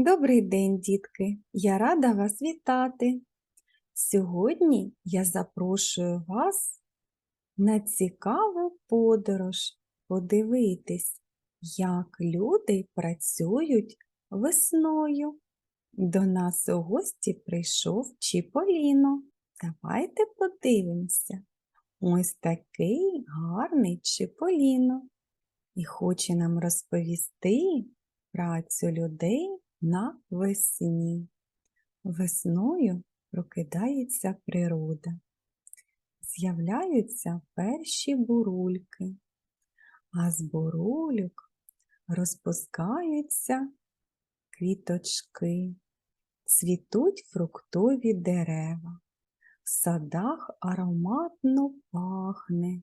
Добрий день, дітки! Я рада вас вітати. Сьогодні я запрошую вас на цікаву подорож подивитись, як люди працюють весною. До нас у гості прийшов Чіполіно. Давайте подивимося. Ось такий гарний Чіполіно і хоче нам розповісти працю людей на весні. Весною прокидається природа. З'являються перші бурульки, а з бурульок розпускаються квіточки, цвітуть фруктові дерева, в садах ароматно пахне,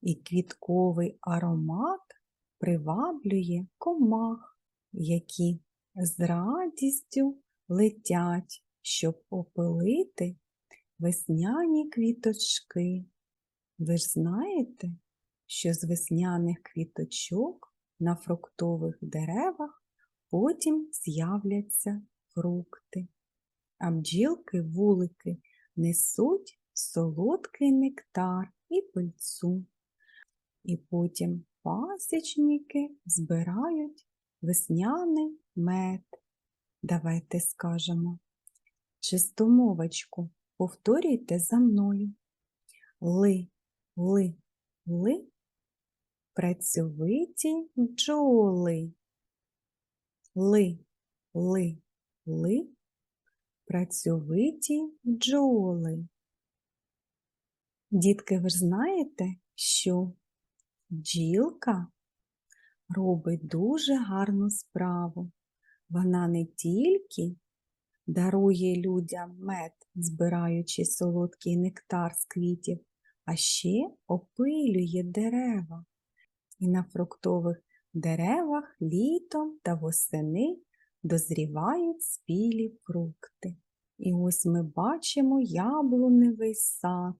і квітковий аромат приваблює комах, які з радістю летять, щоб опилити весняні квіточки. Ви ж знаєте, що з весняних квіточок на фруктових деревах потім з'являться фрукти, а бджілки-вулики несуть солодкий нектар і пильцу. І потім пасічники збирають весняний мед. Давайте скажемо. Чистомовочку повторюйте за мною. Ли, ли, ли, працьовиті бджоли. Ли, ли, ли, працьовиті бджоли. Дітки, ви ж знаєте, що бджілка робить дуже гарну справу. Вона не тільки дарує людям мед, збираючи солодкий нектар з квітів, а ще опилює дерева. І на фруктових деревах літом та восени дозрівають спілі фрукти. І ось ми бачимо яблуневий сад,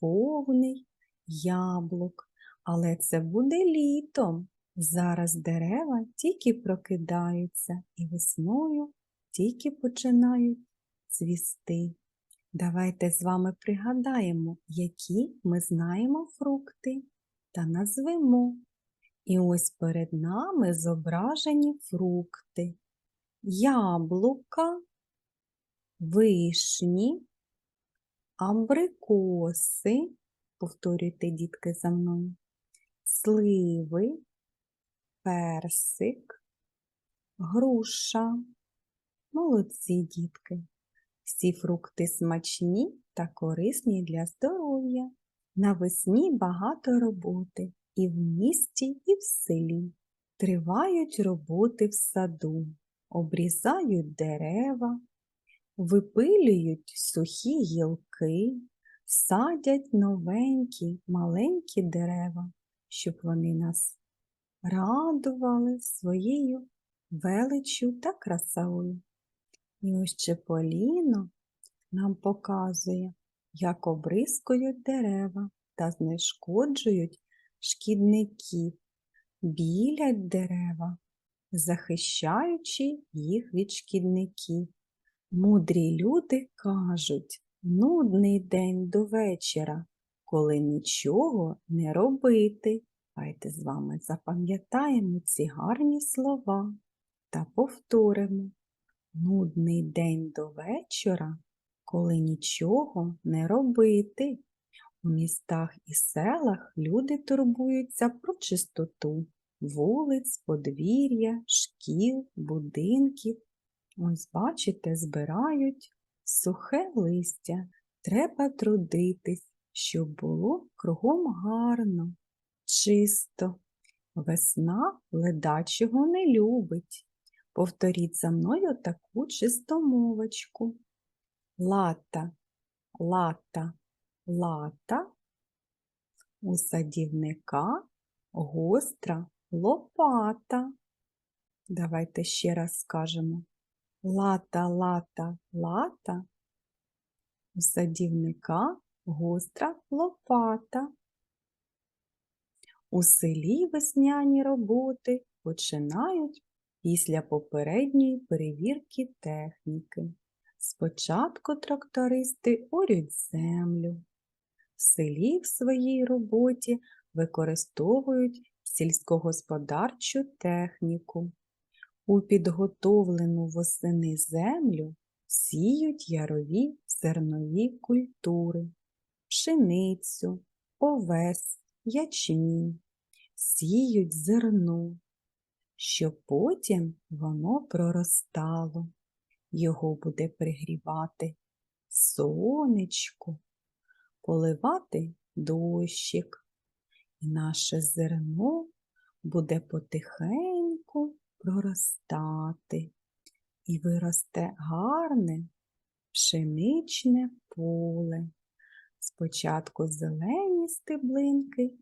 повний яблук. Але це буде літом. Зараз дерева тільки прокидаються і весною тільки починають цвісти. Давайте з вами пригадаємо, які ми знаємо фрукти та назвемо. І ось перед нами зображені фрукти. Яблука, вишні, абрикоси, повторюйте, дітки, за мною, сливи, персик, груша. Молодці дітки. Всі фрукти смачні та корисні для здоров'я. Навесні багато роботи і в місті, і в селі. Тривають роботи в саду, обрізають дерева, випилюють сухі гілки, садять новенькі маленькі дерева, щоб вони нас радували своєю величчю та красою. І ось Чеполіно нам показує, як обрискують дерева та знешкоджують шкідників, білять дерева, захищаючи їх від шкідників. Мудрі люди кажуть, нудний день до вечора, коли нічого не робити. Давайте з вами запам'ятаємо ці гарні слова та повторимо. Нудний день до вечора, коли нічого не робити. У містах і селах люди турбуються про чистоту вулиць, подвір'я, шкіл, будинків. Ось, бачите, збирають сухе листя. Треба трудитись, щоб було кругом гарно, чисто. Весна ледачого не любить. Повторіть за мною таку чистомовочку. Лата, лата, лата. У садівника гостра лопата. Давайте ще раз скажемо. Лата, лата, лата. У садівника гостра лопата. У селі весняні роботи починають після попередньої перевірки техніки. Спочатку трактористи орють землю. В селі в своїй роботі використовують сільськогосподарчу техніку. У підготовлену восени землю сіють ярові зернові культури, пшеницю, овес, ячмінь, сіють зерно, щоб потім воно проростало. Його буде пригрівати сонечко, поливати дощик, і наше зерно буде потихеньку проростати і виросте гарне пшеничне поле. Спочатку зелені стеблинки,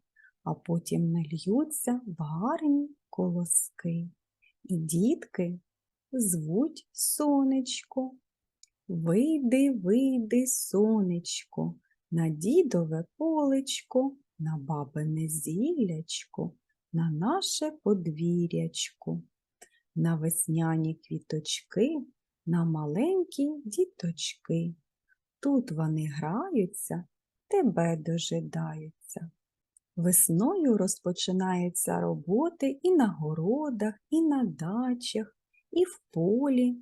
а потім нальються в гарні колоски. І дітки звуть сонечко. Вийди, вийди, сонечко, на дідове полечко, на бабине зіллячко, на наше подвір'ячко, на весняні квіточки, на маленькі діточки. Тут вони граються, тебе дожидаються. Весною розпочинаються роботи і на городах, і на дачах, і в полі.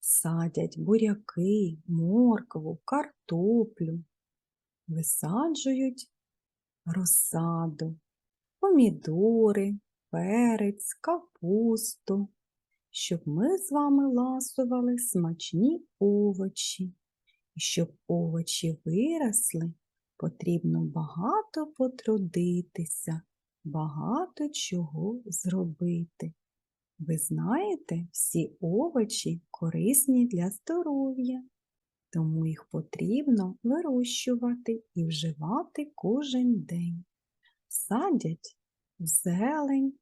Садять буряки, моркву, картоплю, висаджують розсаду, помідори, перець, капусту, щоб ми з вами ласували смачні овочі. І щоб овочі виросли, потрібно багато потрудитися, багато чого зробити. Ви знаєте, всі овочі корисні для здоров'я, тому їх потрібно вирощувати і вживати кожен день. Садять зелень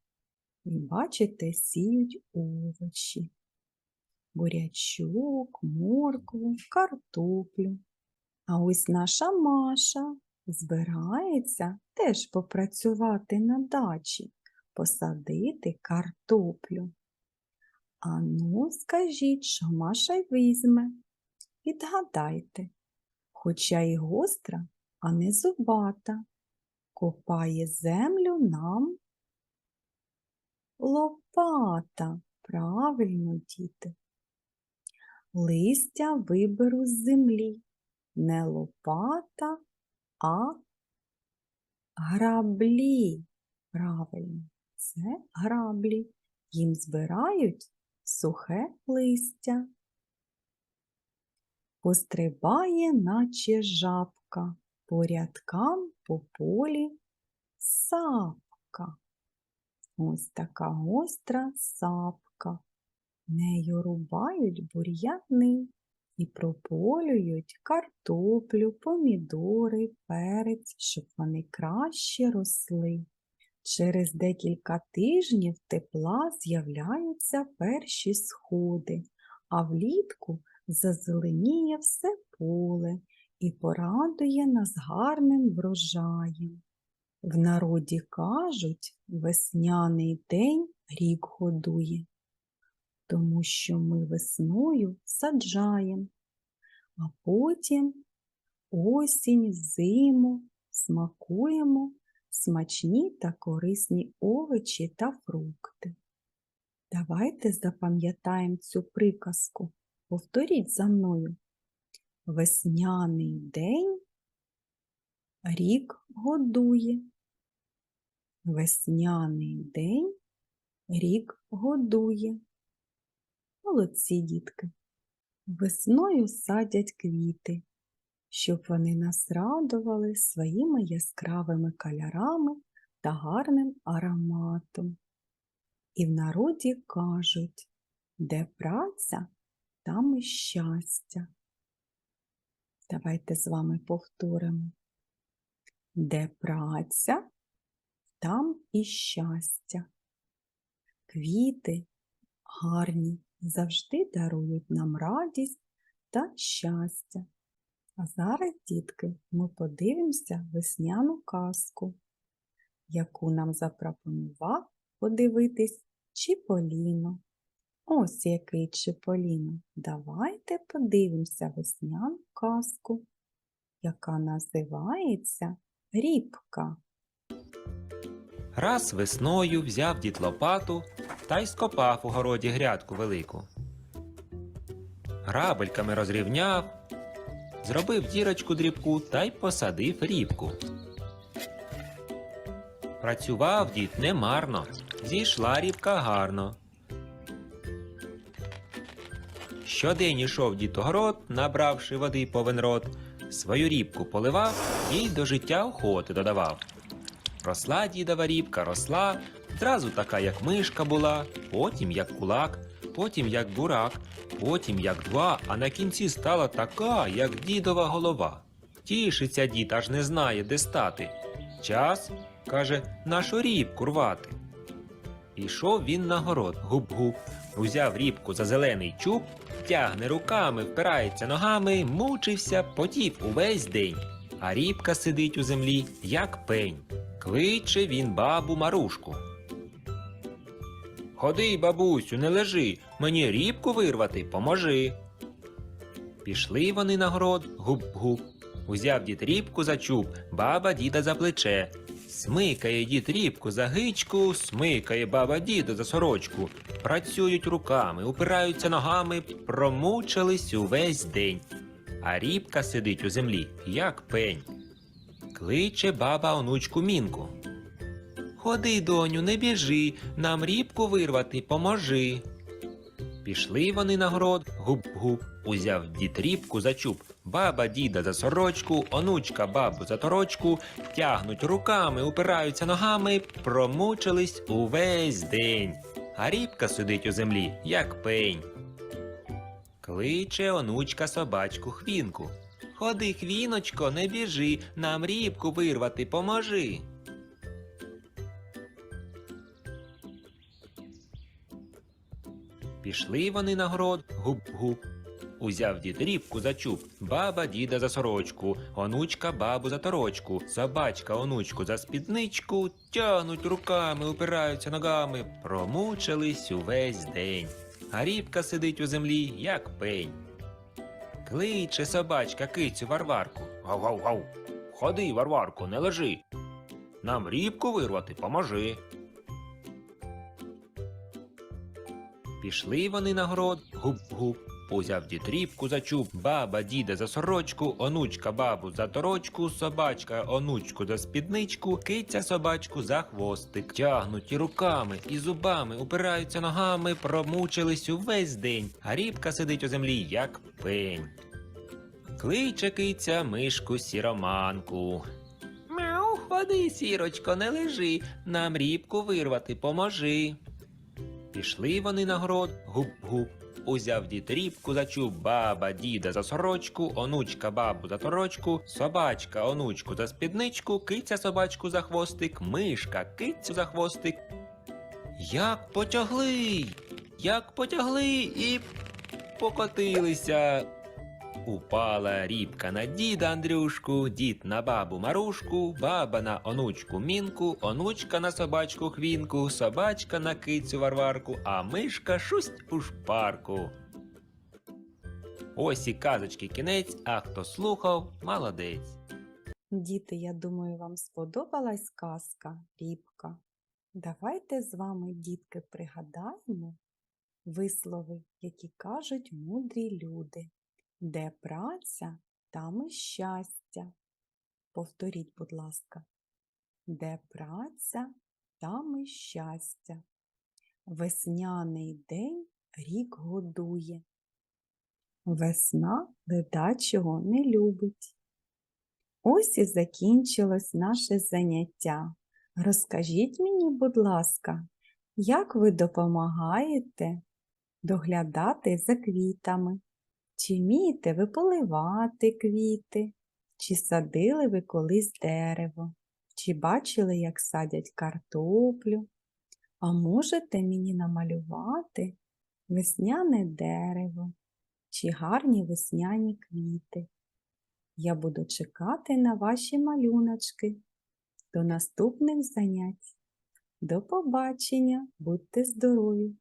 і, бачите, сіють овочі, бурячок, моркву, картоплю. А ось наша Маша збирається теж попрацювати на дачі, посадити картоплю. А ну, скажіть, що Маша й візьме. Відгадайте, хоча й гостра, а не зубата, копає землю нам лопата. Правильно, діти. Листя виберу з землі, не лопата, а граблі. Правильно, це граблі. Їм збирають сухе листя. Пострибає, наче жабка, по рядкам по полі сапка. Ось така гостра сапка. Нею рубають бур'яни і прополюють картоплю, помідори, перець, щоб вони краще росли. Через декілька тижнів тепла з'являються перші сходи, а влітку зазеленіє все поле і порадує нас гарним врожаєм. В народі кажуть, весняний день рік годує, тому що ми весною саджаємо, а потім осінь, зиму смакуємо смачні та корисні овочі та фрукти. Давайте запам'ятаємо цю приказку. Повторіть за мною. Весняний день рік годує. Весняний день рік годує. Молодці дітки. Весною садять квіти, щоб вони нас радували своїми яскравими кольорами та гарним ароматом. І в народі кажуть, де праця, там і щастя. Давайте з вами повторимо. Де праця, там і щастя. Квіти гарні завжди дарують нам радість та щастя. А зараз, дітки, ми подивимося весняну казку, яку нам запропонував подивитись Чіполіно. Ось який Чиполіно. Давайте подивимося весняну казку, яка називається Рібка. Раз весною взяв дід лопату та й скопав у городі грядку велику. Грабельками розрівняв, зробив дірочку дрібку та й посадив рібку. Працював дід немарно, зійшла рібка гарно. Щодень ішов дід у город, набравши води повен рот, свою рібку поливав і до життя охоти додавав. Росла дідова рібка, росла, зразу така, як мишка була, потім як кулак, потім як бурак, потім як два, а на кінці стала така, як дідова голова. Тішиться дід, аж не знає, де стати. Час, каже, нашу рібку рвати. Пішов він на город, гуп-гуп, узяв рібку за зелений чуб, тягне руками, впирається ногами, мучився, потів увесь день. А рібка сидить у землі, як пень. Кличе він бабу Марушку. Ходи, бабусю, не лежи, мені рібку вирвати, поможи. Пішли вони на город, гуп-гуп. Узяв дід рібку за чуб, баба діда за плече. Смикає дід рібку за гичку, смикає баба діда за сорочку. Працюють руками, упираються ногами, промучились увесь день. А рібка сидить у землі, як пень. Кличе баба онучку мінку. Ходи, доню, не біжи, нам рібку вирвати поможи. Пішли вони на город, гуп-гуп, узяв дід рібку за чуб, баба діда за сорочку, онучка бабу за торочку, тягнуть руками, упираються ногами, промучились увесь день. А рібка сидить у землі, як пень. Кличе онучка собачку хвінку. Ходи, хвіночко, не біжи, нам рібку вирвати поможи. Пішли вони на город, гуп-гуп. Узяв дід рібку за чуб, баба діда за сорочку, онучка бабу за торочку, собачка онучку за спідничку, тягнуть руками, упираються ногами, промучились увесь день. А рібка сидить у землі, як пень. Кличе собачка кицю Варварку. Гав-гав-гав. Ходи, Варварку, не лежи. Нам рібку вирвати поможи. Пішли вони на город, гуп-гуп. Узяв дід рібку за чуб, баба діда за сорочку, онучка бабу за торочку, собачка онучку за спідничку, киця собачку за хвостик. Тягнуть і руками, і зубами, упираються ногами, промучились увесь день, а рібка сидить у землі, як пень. Кличе киця мишку сіроманку. Мяу, ходи, сірочко, не лежи, нам рібку вирвати поможи. Пішли вони на город, гуп-гуп. Узяв дід рібку за чуб, баба діда за сорочку, онучка бабу за торочку, собачка онучку за спідничку, киця собачку за хвостик, мишка кицю за хвостик. Як потягли, як потягли і покотилися. Упала рібка на діда Андрюшку, дід на бабу Марушку, баба на онучку Мінку, онучка на собачку Хвінку, собачка на кицю Варварку, а мишка шусть у шпарку. Ось і казочки кінець, а хто слухав, молодець. Діти, я думаю, вам сподобалась казка Рібка. Давайте з вами, дітки, пригадаємо вислови, які кажуть мудрі люди. Де праця, там і щастя. Повторіть, будь ласка. Де праця, там і щастя. Весняний день рік годує. Весна ледачого не любить. Ось і закінчилось наше заняття. Розкажіть мені, будь ласка, як ви допомагаєте доглядати за квітами? Чи вмієте ви поливати квіти? Чи садили ви колись дерево? Чи бачили, як садять картоплю? А можете мені намалювати весняне дерево чи гарні весняні квіти? Я буду чекати на ваші малюночки. До наступних занять. До побачення, будьте здорові!